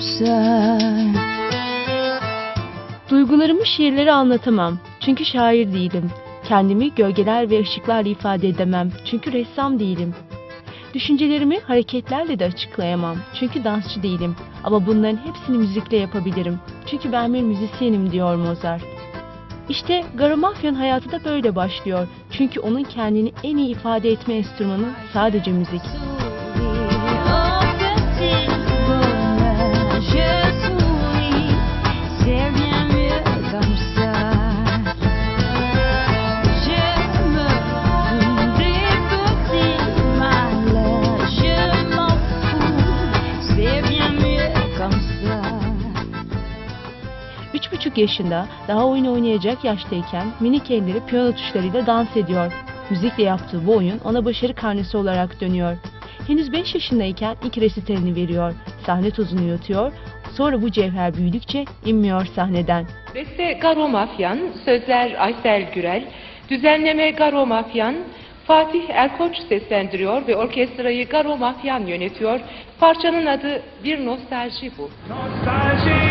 Ça. Duygularımı şiirlere anlatamam. Çünkü şair değilim. Kendimi gölgeler ve ışıklarla ifade edemem. Çünkü ressam değilim. Düşüncelerimi hareketlerle de açıklayamam. Çünkü dansçı değilim. Ama bunların hepsini müzikle yapabilirim. Çünkü ben bir müzisyenim diyor Mozart. İşte Garamafyan hayatı da böyle başlıyor. Çünkü onun kendini en iyi ifade etme enstrümanı sadece müzik. 40 yaşında, daha oyun oynayacak yaştayken minik elleri piyano tuşlarıyla dans ediyor. Müzikle yaptığı bu oyun ona başarı karnesi olarak dönüyor. Henüz 5 yaşındayken ilk resitalini veriyor, sahne tozunu yutuyor, sonra bu cevher büyüdükçe inmiyor sahneden. Beste Garo Mafyan, sözler Aysel Gürel, düzenleme Garo Mafyan, Fatih Erkoç seslendiriyor ve orkestrayı Garo Mafyan yönetiyor. Parçanın adı Bir Nostalji Bu. Nostalji.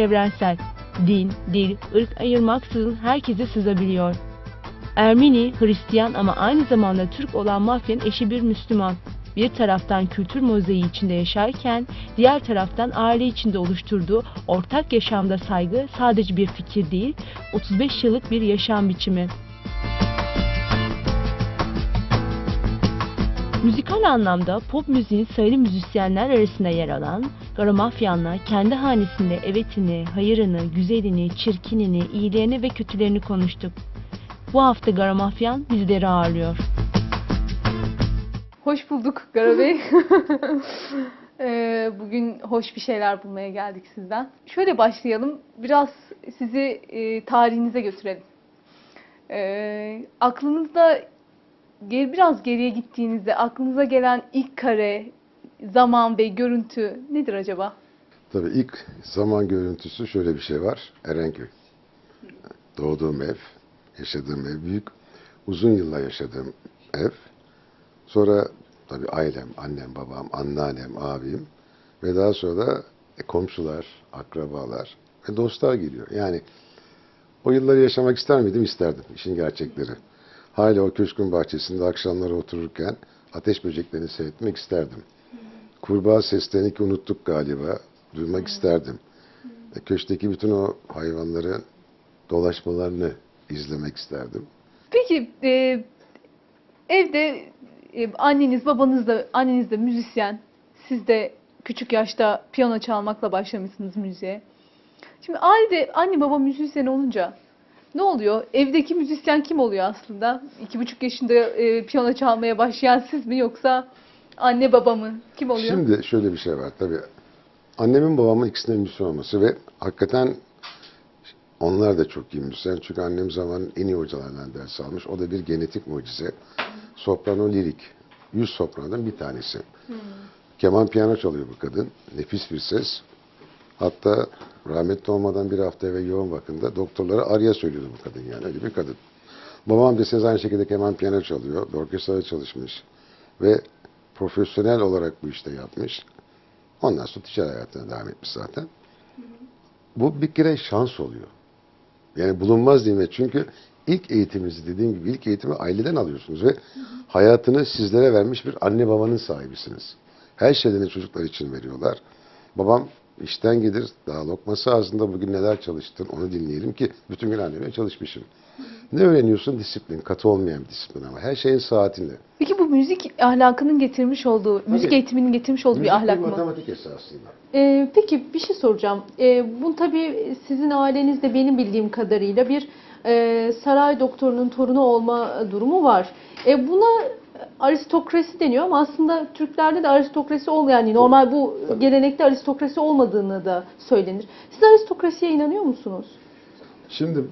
Evrensel. Din, dil, ırk ayırmaksızın herkese sızabiliyor. Ermeni, Hristiyan ama aynı zamanda Türk olan mafyanın eşi bir Müslüman. Bir taraftan kültür mozaiği içinde yaşarken diğer taraftan aile içinde oluşturduğu ortak yaşamda saygı sadece bir fikir değil, 35 yıllık bir yaşam biçimi. Müzikal anlamda pop müziğin sayılı müzisyenler arasında yer alan Garamafyan'la kendi hanesinde evetini, hayırını, güzelini, çirkinini, iyilerini ve kötülerini konuştuk. Bu hafta Garamafyan bizleri ağırlıyor. Hoş bulduk Gara Bey. Ee, Bugün hoş bir şeyler bulmaya geldik sizden. Şöyle başlayalım. Biraz sizi e, tarihinize götürelim. Ee, aklınızda biraz geriye gittiğinizde aklınıza gelen ilk kare, zaman ve görüntü nedir acaba? Tabii ilk zaman görüntüsü şöyle bir şey var. Erenköy. Doğduğum ev, yaşadığım ev büyük. Uzun yıllar yaşadığım ev. Sonra tabii ailem, annem, babam, anneannem, abim ve daha sonra da e, komşular, akrabalar ve dostlar geliyor. Yani o yılları yaşamak ister miydim? İsterdim. İşin gerçekleri. Hala o köşkün bahçesinde akşamları otururken ateş böceklerini seyretmek isterdim. Kurbağa seslerini ki unuttuk galiba. Duymak isterdim. E, köşkteki bütün o hayvanların dolaşmalarını izlemek isterdim. Peki e, evde e, anneniz, babanız da anneniz de müzisyen. Siz de küçük yaşta piyano çalmakla başlamışsınız müziğe. Şimdi ailede anne baba müzisyen olunca ne oluyor? Evdeki müzisyen kim oluyor aslında? İki buçuk yaşında e, piyano çalmaya başlayan siz mi yoksa anne baba mı? Kim oluyor? Şimdi şöyle bir şey var tabii. Annemin babamın ikisinin müzisyen olması ve hakikaten onlar da çok iyi müzisyen. Çünkü annem zamanın en iyi hocalarından ders almış. O da bir genetik mucize. Soprano lirik. Yüz sopranodan bir tanesi. Keman piyano çalıyor bu kadın. Nefis bir ses. Hatta rahmetli olmadan bir hafta eve yoğun bakımda doktorlara arya söylüyordu bu kadın yani. Öyle bir kadın. Babam da siz aynı şekilde keman piyano çalıyor. Orkestrada çalışmış. Ve profesyonel olarak bu işte yapmış. Ondan sonra ticari hayatına devam etmiş zaten. Bu bir kere şans oluyor. Yani bulunmaz nimet. Çünkü ilk eğitiminizi dediğim gibi ilk eğitimi aileden alıyorsunuz ve hayatını sizlere vermiş bir anne babanın sahibisiniz. Her şeylerini çocuklar için veriyorlar. Babam işten gelir, daha lokması ağzında bugün neler çalıştın onu dinleyelim ki bütün gün annemle çalışmışım. Ne öğreniyorsun? Disiplin. Katı olmayan bir disiplin ama. Her şeyin saatinde. Peki bu müzik ahlakının getirmiş olduğu, müzik eğitiminin getirmiş olduğu bir Müzik ahlak mı? matematik esasında. Ee, peki bir şey soracağım. Ee, bu tabii sizin ailenizde benim bildiğim kadarıyla bir e, saray doktorunun torunu olma durumu var. E, buna aristokrasi deniyor ama aslında Türklerde de aristokrasi olmayan, yani normal bu gelenekte aristokrasi olmadığını da söylenir. Siz aristokrasiye inanıyor musunuz? Şimdi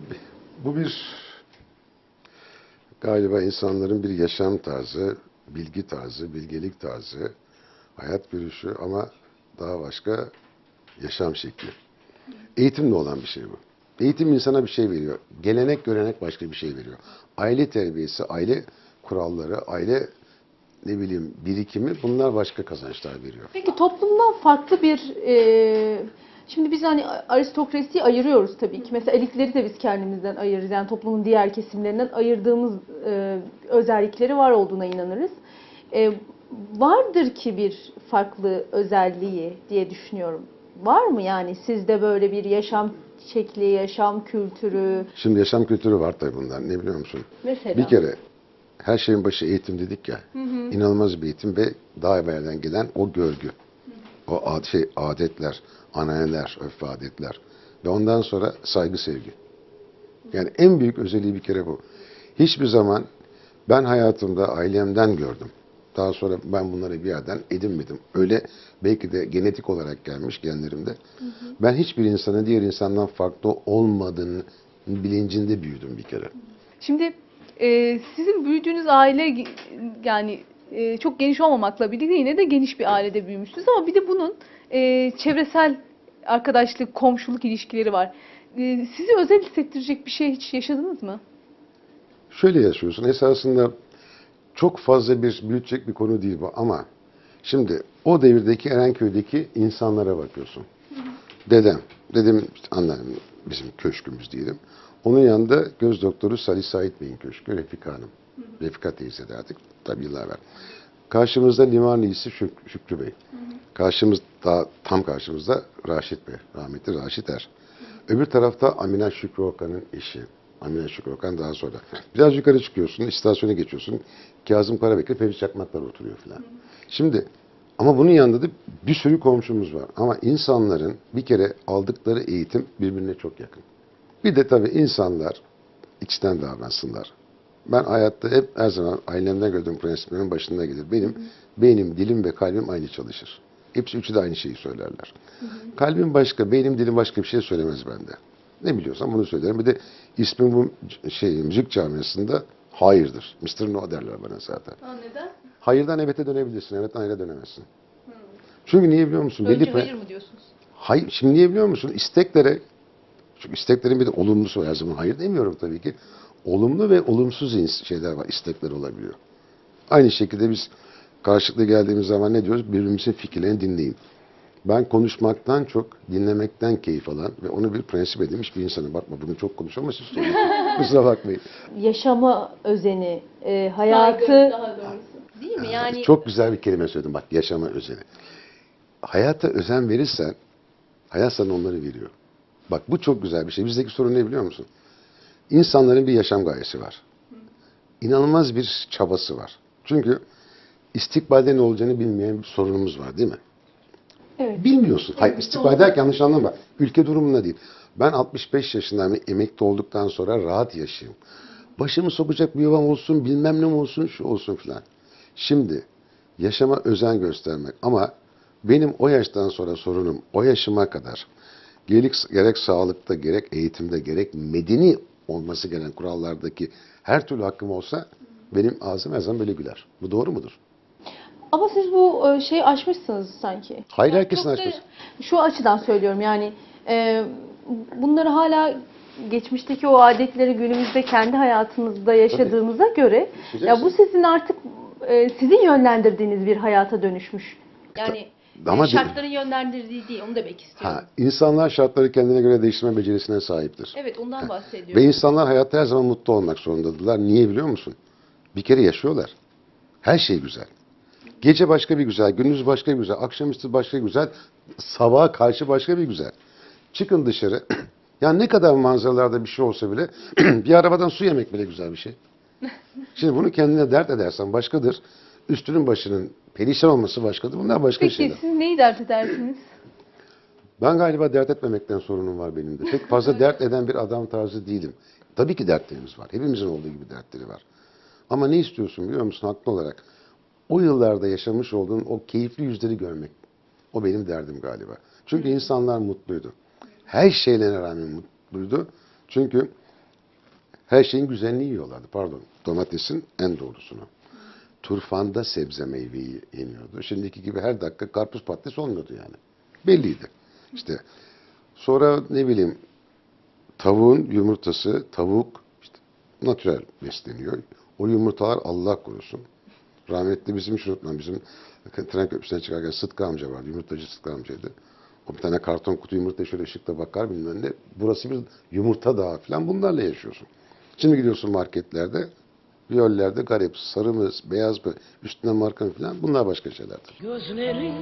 bu bir galiba insanların bir yaşam tarzı, bilgi tarzı, bilgelik tarzı. hayat görüşü ama daha başka yaşam şekli. Eğitimle olan bir şey bu. Eğitim insana bir şey veriyor. Gelenek görenek başka bir şey veriyor. Aile terbiyesi, aile kuralları, aile ne bileyim birikimi bunlar başka kazançlar veriyor. Peki toplumdan farklı bir e, şimdi biz hani aristokrasiyi ayırıyoruz tabii ki. Mesela elitleri de biz kendimizden ayırırız. Yani toplumun diğer kesimlerinden ayırdığımız e, özellikleri var olduğuna inanırız. E, vardır ki bir farklı özelliği diye düşünüyorum. Var mı yani sizde böyle bir yaşam şekli, yaşam kültürü Şimdi yaşam kültürü var tabii bunlar. Ne biliyor musun? mesela? Bir kere her şeyin başı eğitim dedik ya. İnanılmaz bir eğitim ve daha evvelden gelen o görgü. O ad, şey adetler, ananeler, örf adetler. Ve ondan sonra saygı sevgi. Yani en büyük özelliği bir kere bu. Hiçbir zaman ben hayatımda ailemden gördüm. Daha sonra ben bunları bir yerden edinmedim. Öyle belki de genetik olarak gelmiş genlerimde. Ben hiçbir insanın diğer insandan farklı olmadığını bilincinde büyüdüm bir kere. Şimdi e, sizin büyüdüğünüz aile yani e, çok geniş olmamakla birlikte yine de geniş bir ailede büyümüşsünüz ama bir de bunun e, çevresel arkadaşlık, komşuluk ilişkileri var. E, sizi özel hissettirecek bir şey hiç yaşadınız mı? Şöyle yaşıyorsun. Esasında çok fazla bir büyütecek bir konu değil bu ama şimdi o devirdeki Erenköy'deki insanlara bakıyorsun. Dedem, dedem işte anneannem bizim köşkümüz diyelim. Onun yanında göz doktoru Salih Sait Bey'in köşkü, Refika Hanım. Refika teyze derdik tabii yıllar evvel. Karşımızda Limanlıyısı Şük- Şükrü Bey. Karşımız, daha tam karşımızda Raşit Bey, rahmetli Raşit Er. Öbür tarafta Amine Şükrü Okan'ın eşi. Amine Şükrü Okan daha sonra. Biraz yukarı çıkıyorsun, istasyona geçiyorsun. Kazım Karabekir, Fevzi Çakmaklar oturuyor falan. Şimdi ama bunun yanında da bir sürü komşumuz var. Ama insanların bir kere aldıkları eğitim birbirine çok yakın. Bir de tabii insanlar içten davransınlar. Ben hayatta hep her zaman ailemden gördüğüm prensiplerimin başında gelir. Benim beynim, dilim ve kalbim aynı çalışır. Hepsi üçü de aynı şeyi söylerler. Kalbim başka, beynim, dilim başka bir şey söylemez bende. Ne biliyorsam bunu söylerim. Bir de ismim bu şey müzik camiasında hayırdır. Mr. No derler bana zaten. neden? Hayırdan evete dönebilirsin, evetten hayra dönemezsin. Çünkü niye biliyor musun? Belli pre- mı diyorsunuz? Hayır, şimdi niye biliyor musun? İsteklere, çünkü isteklerin bir de olumlusu var her zaman. Hayır demiyorum tabii ki. Olumlu ve olumsuz şeyler var, istekler olabiliyor. Aynı şekilde biz karşılıklı geldiğimiz zaman ne diyoruz? Birbirimizin fikirlerini dinleyin. Ben konuşmaktan çok dinlemekten keyif alan ve onu bir prensip edinmiş bir insanım. Bakma bunu çok konuşuyorum ama siz sorun. Kusura bakmayın. Yaşama özeni, e, hayatı değil mi? Yani Çok güzel bir kelime söyledim bak yaşama özeni. Hayata özen verirsen hayat sana onları veriyor. Bak bu çok güzel bir şey. Bizdeki sorun ne biliyor musun? İnsanların bir yaşam gayesi var. İnanılmaz bir çabası var. Çünkü istikbalde ne olacağını bilmeyen bir sorunumuz var değil mi? evet. Bilmiyorsun. Hayır istikbal derken yanlış anlama. Ülke durumunda değil. Ben 65 yaşındayım. Emekli olduktan sonra rahat yaşayayım. Başımı sokacak bir yuvam olsun, bilmem ne olsun, şu olsun filan. Şimdi yaşama özen göstermek ama benim o yaştan sonra sorunum o yaşıma kadar gerek, gerek sağlıkta, gerek eğitimde, gerek medeni olması gereken kurallardaki her türlü hakkım olsa benim ağzım her zaman böyle güler. Bu doğru mudur? Ama siz bu e, şeyi aşmışsınız sanki. Hayır Yani herkesin açması. Şu açıdan söylüyorum yani e, bunları hala geçmişteki o adetleri günümüzde kendi hayatımızda yaşadığımıza göre ya bu sizin artık e, sizin yönlendirdiğiniz bir hayata dönüşmüş. Yani Ama e, şartların yönlendirdiği değil onu demek istiyorum. Ha, insanlar şartları kendine göre değiştirme becerisine sahiptir. Evet ondan Ve bahsediyorum. insanlar hayatta her zaman mutlu olmak zorundadırlar. Niye biliyor musun? Bir kere yaşıyorlar. Her şey güzel. Gece başka bir güzel, gündüz başka bir güzel, akşamüstü başka bir güzel, sabaha karşı başka bir güzel. Çıkın dışarı. Yani ne kadar manzaralarda bir şey olsa bile bir arabadan su yemek bile güzel bir şey. Şimdi bunu kendine dert edersen başkadır. Üstünün başının perişan olması başkadır. Bunlar başka Peki şeyler. siz neyi dert edersiniz? Ben galiba dert etmemekten sorunum var benim de. Pek fazla dert eden bir adam tarzı değilim. Tabii ki dertlerimiz var. Hepimizin olduğu gibi dertleri var. Ama ne istiyorsun biliyor musun haklı olarak? O yıllarda yaşamış olduğun o keyifli yüzleri görmek. O benim derdim galiba. Çünkü insanlar mutluydu. Her şeylerine rağmen mutluydu. Çünkü her şeyin güzelliğini yiyorlardı. Pardon. Domatesin en doğrusunu. Turfanda sebze meyveyi yeniyordu. Şimdiki gibi her dakika karpuz patates olmuyordu yani. Belliydi. İşte sonra ne bileyim tavuğun yumurtası, tavuk işte natürel besleniyor. O yumurtalar Allah korusun. Rahmetli bizim hiç unutmam bizim tren köprüsüne çıkarken Sıtkı amca vardı. Yumurtacı Sıtkı amcaydı. O bir tane karton kutu yumurta şöyle ışıkta bakar bilmem ne. Burası bir yumurta dağı falan bunlarla yaşıyorsun. Şimdi gidiyorsun marketlerde viyollerde garip, sarı mı, beyaz mı, üstüne marka mı falan. Bunlar başka şeylerdir. Gözlerin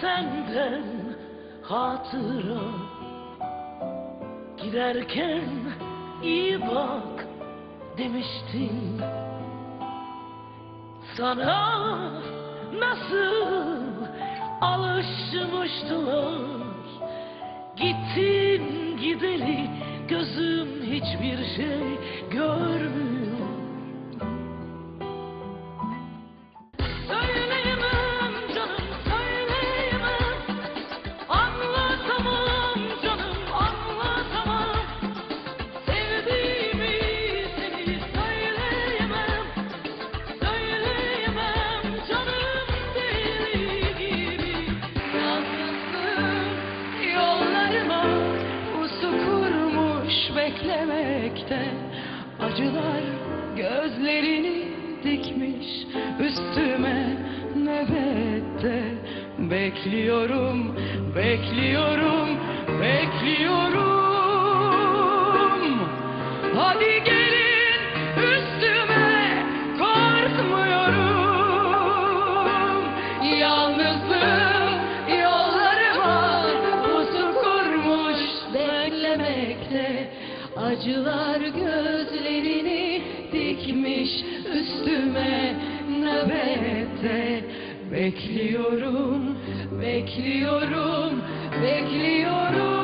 senden hatıra. Giderken iyi bak demiştin Sana nasıl alışmıştılar? Gittin gideli gözüm hiçbir şey görmüyor Acılar gözlerini dikmiş üstüme nöbette. Bekliyorum, bekliyorum, bekliyorum. Hadi gelin üstüme korkmuyorum. Yalnızlığım yollarıma pusu kurmuş beklemekte. Acılar Bekliyorum, bekliyorum, bekliyorum.